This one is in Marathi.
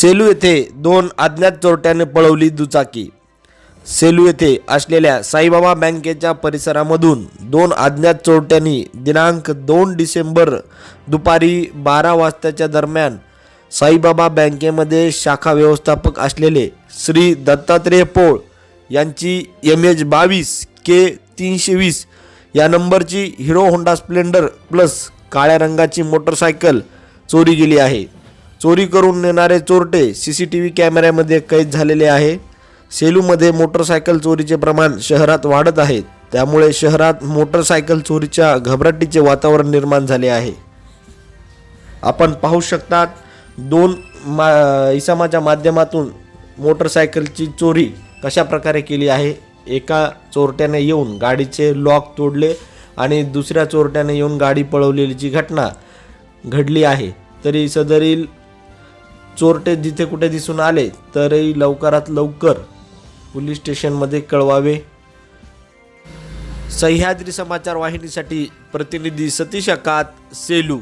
सेलू येथे दोन अज्ञात चोरट्याने पळवली दुचाकी. सेलू येथे असलेल्या साईबाबा बँकेच्या परिसरामधून दोन अज्ञात चोरट्यांनी दिनांक दोन डिसेंबर दुपारी बारा वाजताच्या दरम्यान साईबाबा बँकेमध्ये शाखा व्यवस्थापक असलेले श्री दत्तात्रेय पोळ यांची एम एच बावीस के तीनशे वीस या नंबरची हिरो होंडा स्प्लेंडर प्लस काळ्या रंगाची मोटरसायकल चोरी गेली आहे. चोरी करून नेणारे चोरटे सी सी टी व्ही कॅमेऱ्यामध्ये कैद झालेले आहे. सेलूमध्ये मोटरसायकल चोरीचे प्रमाण शहरात वाढत आहे. त्यामुळे शहरात मोटरसायकल चोरीच्या घबराटीचे वातावरण निर्माण झाले आहे. आपण पाहू शकतात दोन मा इसमाच्या माध्यमातून मोटरसायकलची चोरी कशा प्रकारे केली आहे? एका चोरट्याने येऊन गाडीचे लॉक तोडले आणि दुसऱ्या चोरट्याने येऊन गाडी पळवलेलीची घटना घडली आहे तरी सदरील चोरटे जिथे कुठे दिसून आले तरी लवकरात लवकर पोलीस स्टेशनमध्ये कळवावे. सह्याद्री समाचार वाहिनीसाठी प्रतिनिधी सतीश अकात सेलू.